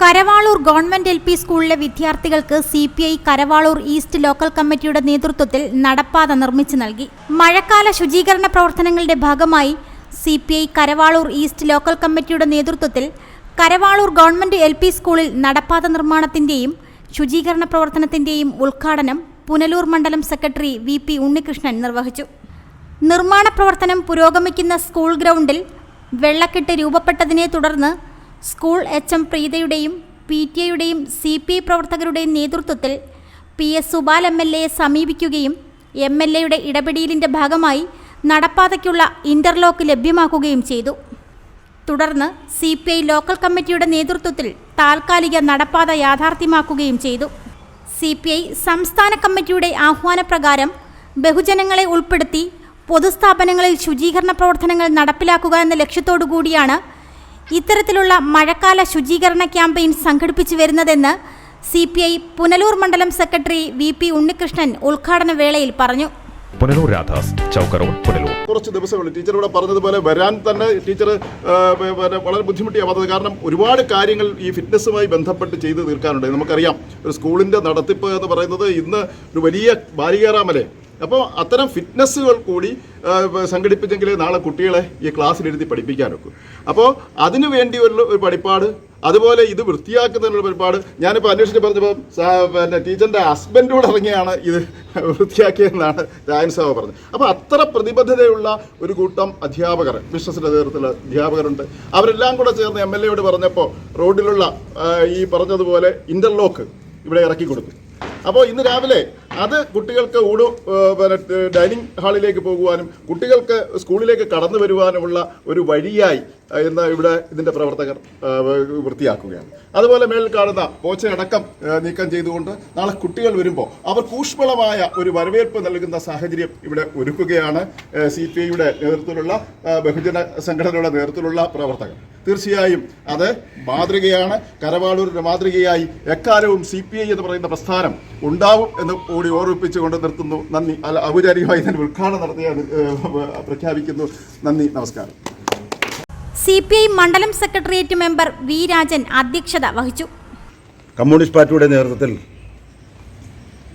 Karavaloor government L P സ്കൂളിലെ വിദ്യാർത്ഥികൾക്ക് C P I Karavaloor east local കമ്മിറ്റിയുടെ നേതൃത്വത്തിൽ നടപ്പാത നിർമ്മിച്ചു നൽകി. മഴക്കാല ശുചീകരണ പ്രവർത്തനങ്ങളുടെ ഭാഗമായി C P I Karavaloor east local കമ്മിറ്റിയുടെ നേതൃത്വത്തിൽ കരവാളൂർ ഗവൺമെന്റ് എൽ പി സ്കൂളിൽ നടപ്പാത നിർമ്മാണത്തിന്റെയും ശുചീകരണ പ്രവർത്തനത്തിന്റെയും ഉദ്ഘാടനം പുനലൂർ മണ്ഡലം സെക്രട്ടറി വി പി ഉണ്ണികൃഷ്ണൻ നിർവഹിച്ചു. നിർമ്മാണ പ്രവർത്തനം പുരോഗമിക്കുന്ന സ്കൂൾ ഗ്രൗണ്ടിൽ വെള്ളക്കെട്ട് രൂപപ്പെട്ടതിനെ തുടർന്ന് സ്കൂൾ എച്ച് എം പ്രീതയുടെയും പി ടി എയുടെയും സി പി പ്രവർത്തകരുടെയും നേതൃത്വത്തിൽ P S Subal M L എയെ സമീപിക്കുകയും എം എൽ എയുടെ ഇടപെടലിന്റെ ഭാഗമായി നടപ്പാതയ്ക്കുള്ള ഇന്റർലോക്ക് ലഭ്യമാക്കുകയും ചെയ്തു. തുടർന്ന് സി പി ഐ ലോക്കൽ കമ്മിറ്റിയുടെ നേതൃത്വത്തിൽ താൽക്കാലിക നടപ്പാത യാഥാർത്ഥ്യമാക്കുകയും ചെയ്തു. സി പി ഐ സംസ്ഥാന കമ്മിറ്റിയുടെ ആഹ്വാനപ്രകാരം ബഹുജനങ്ങളെ ഉൾപ്പെടുത്തി പൊതുസ്ഥാപനങ്ങളിൽ ശുചീകരണ പ്രവർത്തനങ്ങൾ നടപ്പിലാക്കുക എന്ന ലക്ഷ്യത്തോടു കൂടിയാണ് ഇത്തരത്തിലുള്ള മഴക്കാല ശുചീകരണ ക്യാമ്പയിൻ സംഘടിപ്പിച്ചു വരുന്നതെന്ന് സി പി ഐ പുനലൂർ മണ്ഡലം സെക്രട്ടറി വി പി ഉണ്ണികൃഷ്ണൻ ഉദ്ഘാടന വേളയിൽ പറഞ്ഞു. പുനലൂർ രാധാസ് ചൗക്ക റോഡ് പുനലൂർ. കുറച്ച് ദിവസങ്ങൾ ടീച്ചർ ഇവിടെ പറഞ്ഞതുപോലെ വരാൻ തന്നെ ടീച്ചർ വളരെ ബുദ്ധിമുട്ടിയാണ് വന്നത് കാരണം ഒരുപാട് കാര്യങ്ങൾ ഈ ഫിറ്റ്നസ്സുമായി ബന്ധപ്പെട്ട് ചെയ്ത് തീർക്കാനുണ്ട്. നമുക്കറിയാം ഒരു സ്കൂളിന്റെ നടത്തിപ്പ് എന്ന് പറയുന്നത് ഇന്ന് ഒരു വലിയ ബാലികേറാമലെ. അപ്പോൾ അത്തരം ഫിറ്റ്നസ്സുകൾ കൂടി സംഘടിപ്പിച്ചെങ്കിൽ നാളെ കുട്ടികളെ ഈ ക്ലാസ്സിലിരുത്തി പഠിപ്പിക്കാനൊക്കെ. അപ്പോൾ അതിനു വേണ്ടി ഒരു പഠിപ്പാട് അതുപോലെ ഇത് വൃത്തിയാക്കുന്നതിനുള്ള പരിപാട്. ഞാനിപ്പോൾ അന്വേഷിച്ച് പറഞ്ഞപ്പോൾ പിന്നെ ടീച്ചറിന്റെ ഹസ്ബൻഡോട് ഇറങ്ങിയാണ് ഇത് വൃത്തിയാക്കിയതെന്നാണ് രായൻ സാബ് പറഞ്ഞത്. അപ്പോൾ അത്ര പ്രതിബദ്ധതയുള്ള ഒരു കൂട്ടം അധ്യാപകർ ബിസിനസിന്റെ നേതൃത്വത്തിലുള്ള അധ്യാപകരുണ്ട്. അവരെല്ലാം കൂടെ ചേർന്ന് എം എൽ എയോട് പറഞ്ഞപ്പോൾ റോഡിലുള്ള ഈ പറഞ്ഞതുപോലെ ഇന്റർലോക്ക് ഇവിടെ ഇറക്കി കൊടുത്തു. അപ്പോൾ ഇന്ന് രാവിലെ അത് കുട്ടികൾക്ക് ഊട് ഡൈനിങ് ഹാളിലേക്ക് പോകുവാനും കുട്ടികൾക്ക് സ്കൂളിലേക്ക് കടന്നു വരുവാനുമുള്ള ഒരു വഴിയായി ഇന്ന് ഇവിടെ ഇതിന്റെ പ്രവർത്തകർ വൃത്തിയാക്കുകയാണ്. അതുപോലെ മേളിൽ കാണുന്ന പോച്ചയടക്കം നീക്കം ചെയ്തുകൊണ്ട് നാളെ കുട്ടികൾ വരുമ്പോൾ അവർ കൂഷ്മളമായ ഒരു വരവേൽപ്പ് നൽകുന്ന സാഹചര്യം ഇവിടെ ഒരുക്കുകയാണ് സി പി ഐയുടെ നേതൃത്വത്തിലുള്ള ബഹുജന സംഘടനയുടെ നേതൃത്വത്തിലുള്ള പ്രവർത്തകർ. തീർച്ചയായും അത് മാതൃകയാണ്. കരവാളൂരിന്റെ മാതൃകയായി എക്കാലവും സി പി ഐ എന്ന് പറയുന്ന പ്രസ്ഥാനം ഉണ്ടാവും എന്ന് കൂടി ഓർമ്മിപ്പിച്ചുകൊണ്ട് നിർത്തുന്നു. നന്ദി. അല്ല ഔപചാരികമായി ഇതിന്റെ ഉദ്ഘാടനം നടത്തിയ പ്രഖ്യാപിക്കുന്നു. നന്ദി. നമസ്കാരം. സി പി ഐ മണ്ഡലം സെക്രട്ടേറിയറ്റ് മെമ്പർ വി രാജൻ അധ്യക്ഷത വഹിച്ചു. കമ്മ്യൂണിസ്റ്റ് പാർട്ടിയുടെ നേതൃത്വത്തിൽ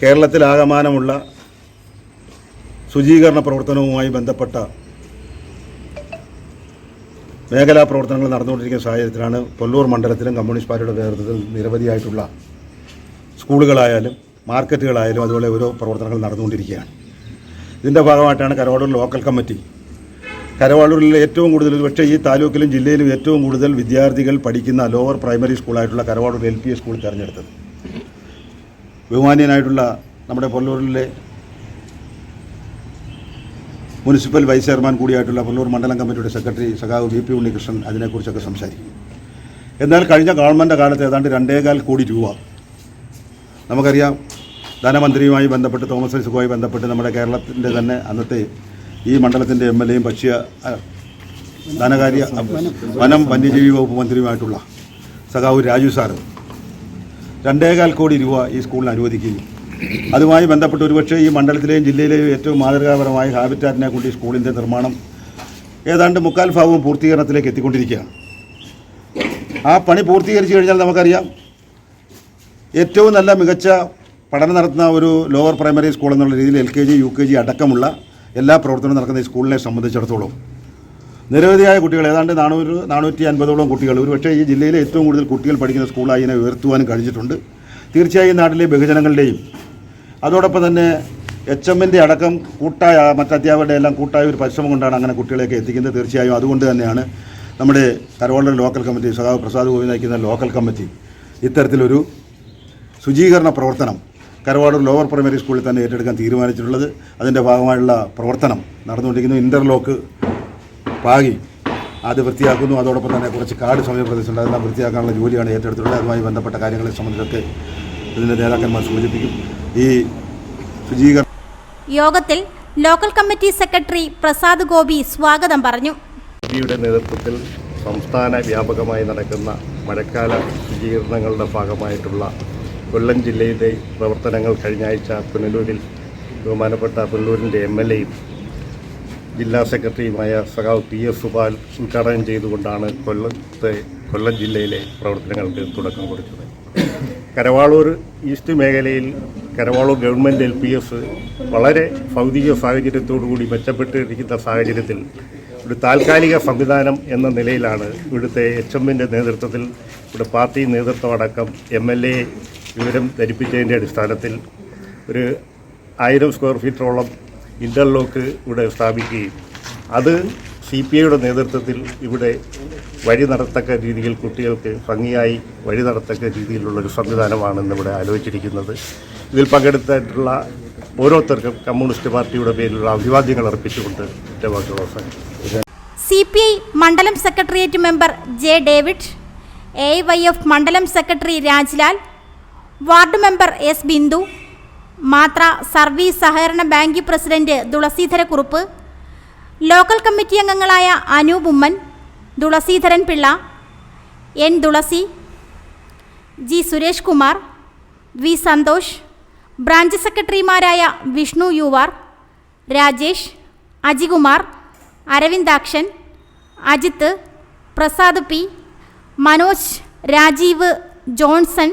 കേരളത്തിലാകമാനമുള്ള ശുചീകരണ പ്രവർത്തനവുമായി ബന്ധപ്പെട്ട മേഖലാ പ്രവർത്തനങ്ങൾ നടന്നുകൊണ്ടിരിക്കുന്ന സാഹചര്യത്തിലാണ് കൊല്ലൂർ മണ്ഡലത്തിലും കമ്മ്യൂണിസ്റ്റ് പാർട്ടിയുടെ നേതൃത്വത്തിൽ നിരവധിയായിട്ടുള്ള സ്കൂളുകളായാലും മാർക്കറ്റുകളായാലും അതുപോലെ ഓരോ പ്രവർത്തനങ്ങൾ നടന്നുകൊണ്ടിരിക്കുകയാണ്. ഇതിന്റെ ഭാഗമായിട്ടാണ് കരോടൂർ ലോക്കൽ കമ്മിറ്റി കരവാളൂരിൽ ഏറ്റവും കൂടുതൽ പക്ഷേ ഈ താലൂക്കിലും ജില്ലയിലും ഏറ്റവും കൂടുതൽ വിദ്യാർത്ഥികൾ പഠിക്കുന്ന ലോവർ പ്രൈമറി സ്കൂളായിട്ടുള്ള കരവാളൂർ എൽ പി സ്കൂൾ തിരഞ്ഞെടുത്തത്. ബഹുമാന്യനായിട്ടുള്ള നമ്മുടെ പൊല്ലൂരിലെ മുനിസിപ്പൽ വൈസ് ചെയർമാൻ കൂടിയായിട്ടുള്ള പൊല്ലൂർ മണ്ഡലം കമ്മിറ്റിയുടെ സെക്രട്ടറി സഖാവ് വി പി ഉണ്ണികൃഷ്ണൻ അതിനെക്കുറിച്ചൊക്കെ സംസാരിക്കും. എന്നാൽ കഴിഞ്ഞ ഗവൺമെന്റ് കാലത്ത് ഏതാണ്ട് രണ്ടേകാൽ കോടി രൂപ നമുക്കറിയാം ധനമന്ത്രിയുമായി ബന്ധപ്പെട്ട് തോമസ് ഐസക്കുമായി ബന്ധപ്പെട്ട് നമ്മുടെ കേരളത്തിന്റെ തന്നെ അന്നത്തെ ഈ മണ്ഡലത്തിന്റെ എം എൽ എയും ഭക്ഷ്യ ധനകാര്യ വനം വന്യജീവി വകുപ്പ് മന്ത്രിയുമായിട്ടുള്ള സഖാവ് രാജു സാറ് രണ്ടേകാൽ കോടി രൂപ ഈ സ്കൂളിന് അനുവദിക്കുകയും അതുമായി ബന്ധപ്പെട്ട് ഒരുപക്ഷെ ഈ മണ്ഡലത്തിലെയും ജില്ലയിലെയും ഏറ്റവും മാതൃകാപരമായ ഹാബിറ്റാറ്റിനെ കൊണ്ട് ഈ സ്കൂളിന്റെ നിർമ്മാണം ഏതാണ്ട് മുക്കാൽ ഭാഗവും പൂർത്തീകരണത്തിലേക്ക് എത്തിക്കൊണ്ടിരിക്കുകയാണ്. ആ പണി പൂർത്തീകരിച്ചു കഴിഞ്ഞാൽ നമുക്കറിയാം ഏറ്റവും നല്ല മികച്ച പഠനം നടത്തുന്ന ഒരു ലോവർ പ്രൈമറി സ്കൂൾ എന്നുള്ള രീതിയിൽ L K G U K G അടക്കമുള്ള എല്ലാ പ്രവർത്തനവും നടക്കുന്ന ഈ സ്കൂളിനെ സംബന്ധിച്ചിടത്തോളം. നിരവധിയായ കുട്ടികൾ ഏതാണ്ട് നാനൂറ് നാനൂറ്റി അൻപതോളം കുട്ടികൾ ഒരുപക്ഷേ ഈ ജില്ലയിലെ ഏറ്റവും കൂടുതൽ കുട്ടികൾ പഠിക്കുന്ന സ്കൂളായി ഇതിനെ ഉയർത്തുവാനും കഴിഞ്ഞിട്ടുണ്ട്. തീർച്ചയായും നാട്ടിലെ ബഹുജനങ്ങളുടെയും അതോടൊപ്പം തന്നെ എച്ച് എമ്മിന്റെ അടക്കം കൂട്ടായ മറ്റധ്യാപകരുടെ എല്ലാം കൂട്ടായ ഒരു പരിശ്രമം കൊണ്ടാണ് അങ്ങനെ കുട്ടികളെയൊക്കെ എത്തിക്കുന്നത്. തീർച്ചയായും അതുകൊണ്ട് തന്നെയാണ് നമ്മുടെ കരവോളർ ലോക്കൽ കമ്മിറ്റി സഖാവ് പ്രസാദ് ഗോപി നയിക്കുന്ന ലോക്കൽ കമ്മിറ്റി ഇത്തരത്തിലൊരു ശുചീകരണ പ്രവർത്തനം കരവാടൂർ ലോവർ പ്രൈമറി സ്കൂളിൽ തന്നെ ഏറ്റെടുക്കാൻ തീരുമാനിച്ചിട്ടുള്ളത്. അതിന്റെ ഭാഗമായുള്ള പ്രവർത്തനം നടന്നുകൊണ്ടിരിക്കുന്നു. ഇന്റർലോക്ക് പാകി അത് വൃത്തിയാക്കുന്നു. അതോടൊപ്പം തന്നെ കുറച്ച് കാട് സമയപ്രദേശമുണ്ട് അതെല്ലാം വൃത്തിയാക്കാനുള്ള ജോലിയാണ് ഏറ്റെടുത്തിട്ടുള്ളത്. അതുമായി ബന്ധപ്പെട്ട കാര്യങ്ങളെ സംബന്ധിച്ചൊക്കെ ഇതിന്റെ നേതാക്കന്മാർ സൂചിപ്പിക്കും. ഈ ശുചീകരണം യോഗത്തിൽ local committee secretary Prasad Gopi സ്വാഗതം പറഞ്ഞു. ഗോപിയുടെ നേതൃത്വത്തിൽ സംസ്ഥാന വ്യാപകമായി നടക്കുന്ന മഴക്കാല ശുചീകരണങ്ങളുടെ ഭാഗമായിട്ടുള്ള കൊല്ലം ജില്ലയിലെ പ്രവർത്തനങ്ങൾ കഴിഞ്ഞ ആഴ്ച പുനലൂരിൽ ബഹുമാനപ്പെട്ട പുനലൂരിന്റെ എം എൽ എയും ജില്ലാ സെക്രട്ടറിയുമായ സഖാവ് പി എസ് സുബാൽ ഉദ്ഘാടനം ചെയ്തുകൊണ്ടാണ് കൊല്ലത്തെ കൊല്ലം ജില്ലയിലെ പ്രവർത്തനങ്ങൾക്ക് തുടക്കം കുറിച്ചത്. കരവാളൂർ ഈസ്റ്റ് മേഖലയിൽ Karavaloor government L P S വളരെ ഭൗതിക സാഹചര്യത്തോടുകൂടി മെച്ചപ്പെട്ടിരിക്കുന്ന സാഹചര്യത്തിൽ ഒരു താൽക്കാലിക സംവിധാനം എന്ന നിലയിലാണ് ഇവിടുത്തെ എച്ച് എമ്മിന്റെ നേതൃത്വത്തിൽ ഇവിടെ പാർട്ടി നേതൃത്വം അടക്കം എം എൽ എ വിവരം ധരിപ്പിച്ചതിന്റെ അടിസ്ഥാനത്തിൽ ഒരു ആയിരം സ്ക്വയർ ഫീറ്ററോളം ഇന്റർലോക്ക് ഇവിടെ സ്ഥാപിക്കുകയും അത് സി പി ഐയുടെ നേതൃത്വത്തിൽ ഇവിടെ വഴി നടത്തക്ക രീതിയിൽ കുട്ടികൾക്ക് ഭംഗിയായി വഴി നടത്തക്ക രീതിയിലുള്ളൊരു സംവിധാനമാണ് ഇന്നിവിടെ ആലോചിച്ചിരിക്കുന്നത്. ഇതിൽ പങ്കെടുത്തിട്ടുള്ള ഓരോരുത്തർക്കും കമ്മ്യൂണിസ്റ്റ് പാർട്ടിയുടെ പേരിലുള്ള അഭിവാദ്യങ്ങൾ അർപ്പിച്ചുകൊണ്ട് എന്റെ സി പി ഐ മണ്ഡലം secretariat member J David A Y F മണ്ഡലം secretary Rajlal ward member S Bindu Mathra service സഹകരണ bank president Thulaseedharakurup local committee അംഗങ്ങളായ Anoop Oommen Thulaseedharan Pillai N Thulasi G Suresh Kumar V Santhosh branch സെക്രട്ടറിമാരായ Vishnu U R Rajesh Ajikumar Aravindakshan Ajith Prasad P Manoj Rajeev Johnson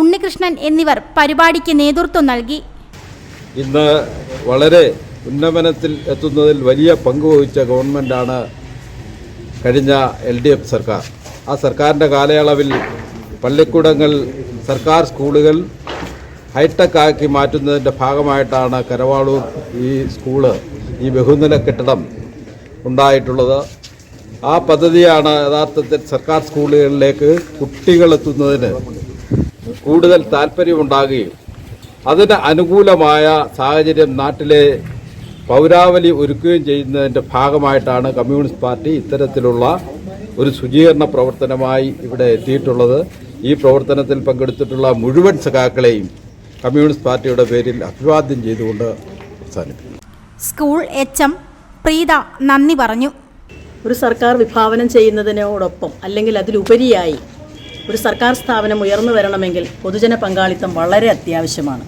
Unnikrishnan എന്നിവർ പരിപാടിക്ക് നേതൃത്വം നൽകി. ഇന്ന് വളരെ ഉന്നമനത്തിൽ എത്തുന്നതിൽ വലിയ പങ്ക് വഹിച്ച ഗവൺമെന്റാണ് കഴിഞ്ഞ എൽ ഡി എഫ് സർക്കാർ. ആ സർക്കാരിന്റെ കാലയളവിൽ പള്ളിക്കൂടങ്ങൾ സർക്കാർ സ്കൂളുകൾ ഹൈടെക് ആക്കി മാറ്റുന്നതിന്റെ ഭാഗമായിട്ടാണ് കരവാളൂർ ഈ സ്കൂൾ ഈ ബഹുനില കെട്ടിടം ഉണ്ടായിട്ടുള്ളത്. ആ പദ്ധതിയാണ് യഥാർത്ഥത്തിൽ സർക്കാർ സ്കൂളുകളിലേക്ക് കുട്ടികളെത്തുന്നതിന് കൂടുതൽ താല്പര്യമുണ്ടാകുകയും അതിന് അനുകൂലമായ സാഹചര്യം നാട്ടിലെ പൗരാവലി ഒരുക്കുകയും ചെയ്യുന്നതിന്റെ ഭാഗമായിട്ടാണ് കമ്മ്യൂണിസ്റ്റ് പാർട്ടി ഇത്തരത്തിലുള്ള ഒരു ശുചീകരണ പ്രവർത്തനമായി ഇവിടെ എത്തിയിട്ടുള്ളത്. ഈ പ്രവർത്തനത്തിൽ പങ്കെടുത്തിട്ടുള്ള മുഴുവൻ സഖാക്കളെയും കമ്മ്യൂണിസ്റ്റ് പാർട്ടിയുടെ പേരിൽ അഭിവാദ്യം ചെയ്തുകൊണ്ട് അവസാനിപ്പിക്കും സ്കൂൾ എച്ച് എം പ്രീത നന്ദി പറഞ്ഞു. ഒരു സർക്കാർ വിഭാവനം ചെയ്യുന്നതിനോടൊപ്പം അല്ലെങ്കിൽ അതിലുപരിയായി ഒരു സർക്കാർ സ്ഥാപനം ഉയർന്നു വരണമെങ്കിൽ പൊതുജന പങ്കാളിത്തം വളരെ അത്യാവശ്യമാണ്.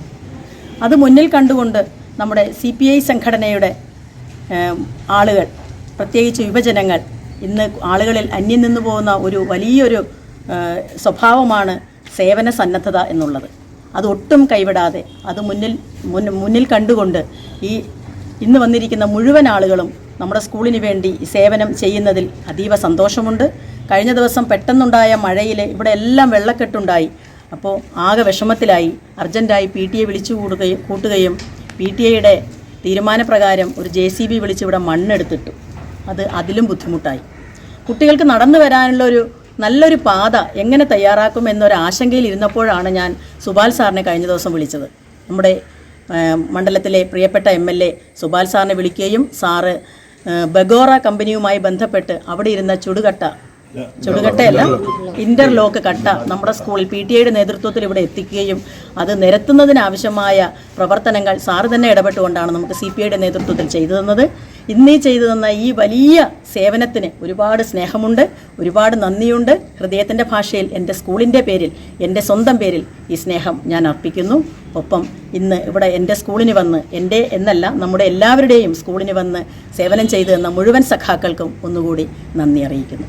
അത് മുന്നിൽ കണ്ടുകൊണ്ട് നമ്മുടെ സി പി ഐ സംഘടനയുടെ ആളുകൾ പ്രത്യേകിച്ച് യുവജനങ്ങൾ ഇന്ന് ആളുകളിൽ അന്യം നിന്നു പോകുന്ന ഒരു വലിയൊരു സ്വഭാവമാണ് സേവന സന്നദ്ധത എന്നുള്ളത്. അതൊട്ടും കൈവിടാതെ അത് മുന്നിൽ മുന്നിൽ കണ്ടുകൊണ്ട് ഈ ഇന്ന് വന്നിരിക്കുന്ന മുഴുവൻ ആളുകളും നമ്മുടെ സ്കൂളിന് വേണ്ടി സേവനം ചെയ്യുന്നതിൽ അതീവ സന്തോഷമുണ്ട്. കഴിഞ്ഞ ദിവസം പെട്ടെന്നുണ്ടായ മഴയിൽ ഇവിടെ എല്ലാം വെള്ളക്കെട്ടുണ്ടായി. അപ്പോൾ ആകെ വിഷമത്തിലായി. അർജന്റായി പി ടി എ വിളിച്ചു കൂടുകയും കൂട്ടുകയും പി ടി എയുടെ തീരുമാനപ്രകാരം ഒരു ജെ സി ബി വിളിച്ച് ഇവിടെ മണ്ണെടുത്തിട്ടു. അത് അതിലും ബുദ്ധിമുട്ടായി. കുട്ടികൾക്ക് നടന്നു വരാനുള്ള ഒരു നല്ലൊരു പാത എങ്ങനെ തയ്യാറാക്കും എന്നൊരു ആശങ്കയിൽ ഇരുന്നപ്പോഴാണ് ഞാൻ സുബാൽ സാറിനെ കഴിഞ്ഞ ദിവസം വിളിച്ചത്. നമ്മുടെ മണ്ഡലത്തിലെ പ്രിയപ്പെട്ട എം എൽ എ സുബാൽ സാറിനെ വിളിക്കുകയും സാറ് ബഗോറ കമ്പനിയുമായി ബന്ധപ്പെട്ട് അവിടെ ഇരുന്ന ചുടുകട്ട ചുടുകട്ടയല്ല ഇന്റർലോക്ക് കട്ട നമ്മുടെ സ്കൂളിൽ പി ടി ഐയുടെ നേതൃത്വത്തിൽ ഇവിടെ എത്തിക്കുകയും അത് നിരത്തുന്നതിനാവശ്യമായ പ്രവർത്തനങ്ങൾ സാറ് തന്നെ ഇടപെട്ടുകൊണ്ടാണ് നമുക്ക് സി പി ഐയുടെ നേതൃത്വത്തിൽ ചെയ്തു തന്നത് ഇന്നീ ചെയ്തു തന്ന ഈ വലിയ സേവനത്തിന് ഒരുപാട് സ്നേഹമുണ്ട് ഒരുപാട് നന്ദിയുണ്ട് ഹൃദയത്തിന്റെ ഭാഷയിൽ എന്റെ സ്കൂളിന്റെ പേരിൽ എന്റെ സ്വന്തം പേരിൽ ഈ സ്നേഹം ഞാൻ അർപ്പിക്കുന്നു ഒപ്പം ഇന്ന് ഇവിടെ എന്റെ സ്കൂളിന് വന്ന് എന്റെ എന്നല്ല നമ്മുടെ എല്ലാവരുടെയും സ്കൂളിന് വന്ന് സേവനം ചെയ്തു തന്ന മുഴുവൻ സഖാക്കൾക്കും ഒന്നുകൂടി നന്ദി അറിയിക്കുന്നു